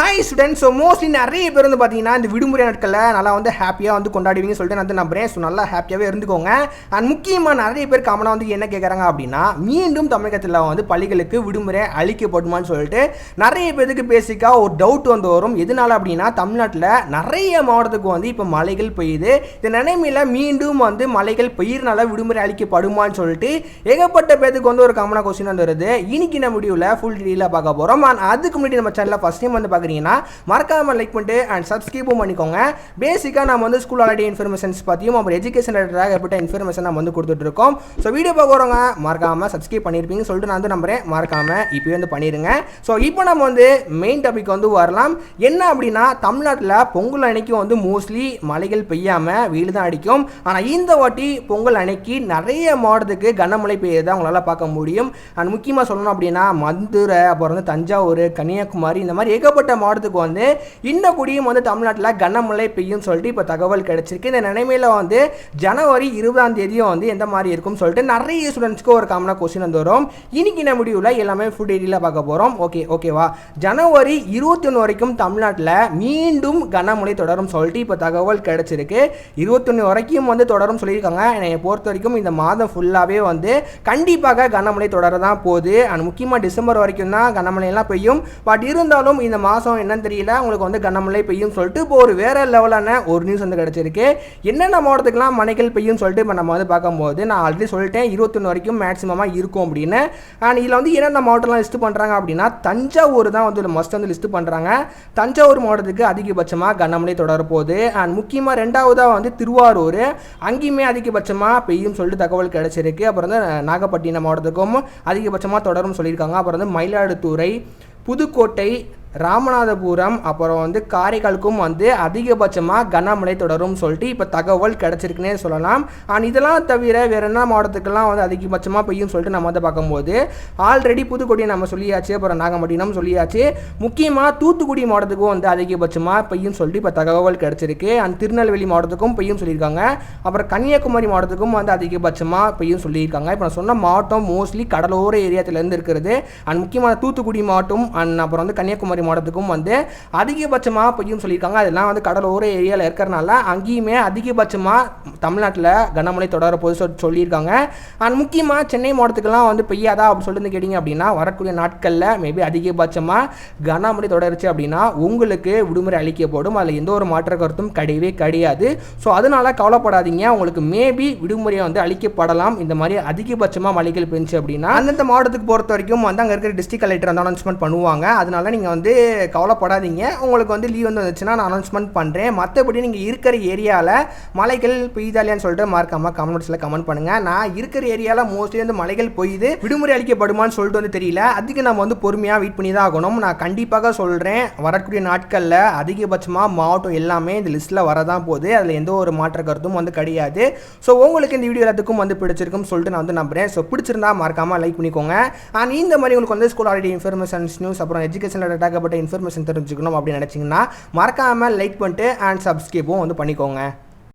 Hi students so mostly நிறைய பேர் வந்து பார்த்தீங்கன்னா இந்த விடுமுறை நாட்களில் நல்லா வந்து ஹாப்பியாக வந்து கொண்டாடுவீங்கன்னு சொல்லிட்டு நான் வந்து நம்புறேன். ஸோ நல்லா ஹாப்பியாகவே இருந்துக்கோங்க. அண்ட் முக்கியமாக நிறைய பேர் காமனாக வந்து என்ன கேட்குறாங்க அப்படின்னா மீண்டும் தமிழகத்தில் வந்து பள்ளிகளுக்கு விடுமுறை அளிக்கப்படுமான்னு சொல்லிட்டு நிறைய பேருக்கு பேசிக்காக ஒரு டவுட் வந்து வரும். எதனால அப்படின்னா தமிழ்நாட்டில் நிறைய மாவட்டத்துக்கு வந்து இப்போ மழைகள் பெய்யுது. இந்த நிலைமையில் மீண்டும் வந்து மழைகள் பெய்யறனால விடுமுறை அளிக்கப்படுமான்னு சொல்லிட்டு ஏகப்பட்ட பேருக்கு வந்து ஒரு காமனாக கொஸ்டின் வந்து வருது. இன்னைக்கு நம்ம வீடியோவில் ஃபுல் டீட்டெயிலாக பார்க்க போகிறோம் அண்ட் அதுக்கு முன்னாடி நம்ம சேனலில் ஃபஸ்ட் டைம் வந்து பார்க்குறீங்கன்னா மறக்காம லைக் பண்ணிட்டு அண்ட் சப்ஸ்கிரைபும் பண்ணிக்கோங்க. பேசிக்காக நம்ம வந்து ஸ்கூல் ஆல்ரெடி இன்ஃபர்மேஷன்ஸ் பற்றியும் அப்புறம் எஜுகேஷன் ரிலேட்டடாக ஏற்பட்ட இன்ஃபர்மேஷன் நம்ம வந்து கொடுத்துட்ருக்கோம் ஸோ வீடியோ பார்க்குறவங்க மறக்காம சப்ஸ்கிரைப் பண்ணியிருப்பீங்கன்னு சொல்லிட்டு நான் வந்து நம்புறேன். மறக்காம இப்போயே வந்து பண்ணிடுங்க ஸோ இப்போ நம்ம வந்து மெயின் டாபிக் வந்து வரலாம். என்ன அப்படின்னா தமிழ்நாட்டில் பொங்கல் அன்னைக்கு வந்து மோஸ்ட்லி மழைகள் பெய்யாமல் வெயில் தான் அடிக்கும். ஆனால் இந்த வாட்டி பொங்கல் அன்னைக்கு நிறைய மாவட்டத்துக்கு கனமழை பெய்யறதை உங்களால் பார்க்க முடியும். அண்ட் முக்கியமாக சொல்லணும் அப்படின்னா மதுரை அப்புறம் வந்து தஞ்சாவூர் கன்னியாகுமரி இந்த மாதிரி ஏகப்பட்ட மாவட்டத்துக்கு வந்து இன்னும் கூடியும் வந்து தமிழ்நாட்டில் கனமழை பெய்யும் சொல்லிட்டு இப்போ தகவல் கிடைச்சிருக்கு. இந்த நிலைமையில் வந்து ஜனவரி இருபதாம் தேதியும் வந்து எந்த மாதிரி இருக்கும்னு சொல்லிட்டு நிறைய ஸ்டூடெண்ட்ஸ்க்கு ஒரு காமனாக கொஸ்டின் வந்து வரும். இன்னைக்கு நம்ம முடிவில் எல்லாமே ஃபுட் ஏரியில் பார்க்க போகிறோம் ஓகே ஓகேவா ஜனவரி இருபத்தி ஒன்று வரைக்கும் தமிழ்நாட்டில் மீண்டும் கனமழை தொடரும் சொல்லிட்டு இப்போ தகவல் கிடைச்சிருக்கு. இருபத்தொன்று வரைக்கும் வந்து தொடரும் சொல்லியிருக்காங்க. என்னை பொறுத்த வரைக்கும் இந்த மாதம் ஃபுல்லாகவே வந்து கண்டிப்பாக கனமழை தொடர தான் போகுது. அண்ட் முக்கியமாக டிசம்பர் வரைக்கும் தான் கனமழையெல்லாம் பெய்யும். பட் இருந்தாலும் இந்த மாதம் என்னன்னு தெரியல. உங்களுக்கு வந்து கனமழை பெய்யும் சொல்லிட்டு இப்போ ஒரு வேறு லெவலான ஒரு நியூஸ் வந்து கிடச்சிருக்கு. என்னென்ன மாவட்டத்துக்குலாம் மனைகள் பெய்யும் சொல்லிட்டு இப்போ நம்ம வந்து பார்க்கும்போது நான் ஆல்ரெடி சொல்லிட்டேன் இருபத்தொன்று வரைக்கும் மேக்ஸிமமாக இருக்கும் அப்படின்னு. அண்ட் இதில் வந்து என்னென்ன மாவட்டம்லாம் லிஸ்ட் பண்ணுறாங்க அப்படின்னா தஞ்சாவூர் தான் வந்து மஸ்ட் வந்து லிஸ்ட் பண்ணுறாங்க தஞ்சாவூர் மாவட்டத்துக்கு அதிகபட்சமாக கனமழை தொடரப்போகுது அண்ட் முக்கியமாக ரெண்டாவதாக வந்து திருவாரூர். அங்கேயுமே அதிகபட்சமாக பெய்யும் சொல்லிட்டு தகவல் கிடச்சிருக்கு. அப்புறம் வந்து நாகப்பட்டினம் மாவட்டத்துக்கும் அதிகபட்சமாக தொடரும் சொல்லியிருக்காங்க. அப்புறம் வந்து மயிலாடுதுறை புதுக்கோட்டை ராமநாதபுரம் அப்புறம் வந்து காரைக்காலுக்கும் வந்து அதிகபட்சமாக கனமழை தொடரும் சொல்லிட்டு இப்போ தகவல் கிடச்சிருக்குன்னே சொல்லலாம். அண்ட் இதெல்லாம் தவிர வேறு என்ன மாவட்டத்துக்கெல்லாம் வந்து அதிகபட்சமாக பெய்யும் சொல்லிட்டு நம்ம வந்து பார்க்கும்போது ஆல்ரெடி புதுக்கோட்டை நம்ம சொல்லியாச்சு அப்புறம் நாகப்பட்டினம் சொல்லியாச்சு. முக்கியமாக தூத்துக்குடி மாவட்டத்துக்கும் வந்து அதிகபட்சமாக பெய்யும் சொல்லிட்டு இப்போ தகவல் கிடச்சிருக்கு. அண்ட் திருநெல்வேலி மாவட்டத்துக்கும் பெய்யும் சொல்லியிருக்காங்க. அப்புறம் கன்னியாகுமரி மாவட்டத்துக்கும் வந்து அதிகபட்சமாக பெய்யும் சொல்லியிருக்காங்க. இப்போ நான் சொன்ன மாவட்டம் மோஸ்ட்லி கடலோர ஏரியாத்துலேருந்து இருக்கிறது. அண்ட் முக்கியமாக தூத்துக்குடி மாவட்டம் அண்ட் அப்புறம் வந்து கன்னியாகுமரி கன்னியாகுமரி மாவட்டத்துக்கும் வந்து அதிகபட்சமாக பெய்யும் சொல்லியிருக்காங்க. அதெல்லாம் வந்து கடலோர ஏரியாவில் இருக்கிறனால அங்கேயுமே அதிகபட்சமாக தமிழ்நாட்டில் கனமழை தொடர போது சொல் சொல்லியிருக்காங்க. அண்ட் முக்கியமாக சென்னை மாவட்டத்துக்கெல்லாம் வந்து பெய்யாதா அப்படின்னு சொல்லிட்டு கேட்டிங்க அப்படின்னா வரக்கூடிய நாட்களில் மேபி அதிகபட்சமாக கனமழை தொடருச்சு அப்படின்னா உங்களுக்கு விடுமுறை அளிக்கப்படும். அதில் எந்த ஒரு மாற்ற கருத்தும் கிடையவே கிடையாது. ஸோ அதனால் கவலைப்படாதீங்க. உங்களுக்கு மேபி விடுமுறையை வந்து அளிக்கப்படலாம். இந்த மாதிரி அதிகபட்சமாக மழைகள் பெஞ்சு அப்படின்னா அந்தந்த மாவட்டத்துக்கு பொறுத்த வரைக்கும் வந்து அங்கே இருக்கிற டிஸ்ட்ரிக்ட் கலெக்டர் வந்து அனௌன்ஸ்மெண்ட் பண்ணுவாங்க. அதனால நீங்கள் வந்து கவலைப்படாதீங்க. உங்களுக்கு வந்து லீவ் வந்து வந்துச்சுன்னா நான் அனௌன்ஸ்மெண்ட் பண்ணுறேன் மற்றபடி நீங்கள் இருக்கிற ஏரியாவில் மலைகள் பெய்தாலியான்னு சொல்லிட்டு மறக்காமல் கமெண்ட்ஸில் கமெண்ட் பண்ணுங்கள் நான் இருக்கிற ஏரியாவில் மோஸ்ட்லி வந்து மலைகள் பெய்யுது. விடுமுறை அளிக்கப்படுமான்னு சொல்லிட்டு வந்து தெரியல. அதுக்கு நம்ம வந்து பொறுமையாக வெயிட் பண்ணி தான் ஆகணும். நான் கண்டிப்பாக சொல்கிறேன் வரக்கூடிய நாட்களில் அதிகபட்சமாக மாவட்டம் எல்லாமே இந்த லிஸ்ட்டில் வரதான் போகுது. அதில் எந்த ஒரு மாற்ற கருத்தும் வந்து கிடையாது. ஸோ உங்களுக்கு இந்த வீடியோ எல்லாத்துக்கும் வந்து பிடிச்சிருக்கும் சொல்லிட்டு நான் வந்து நம்புறேன். ஸோ பிடிச்சிருந்தா மறக்காமல் லைக் பண்ணிக்கோங்க. அண்ட் இந்த மாதிரி உங்களுக்கு வந்து ஸ்கூல் ஆல்ரெடி இன்ஃபர்மேஷன்ஸ் நியூஸ் அப்புறம் எஜுகேஷன் ரிலேட்டாகப்பட்ட இன்ஃபர்மேஷன் தெரிஞ்சுக்கணும் அப்படின்னு நினச்சிங்கன்னா மறக்காமல் லைக் பண்ணிட்டு அண்ட் சப்ஸ்கிரைபும் வந்து பண்ணிக்கோங்க.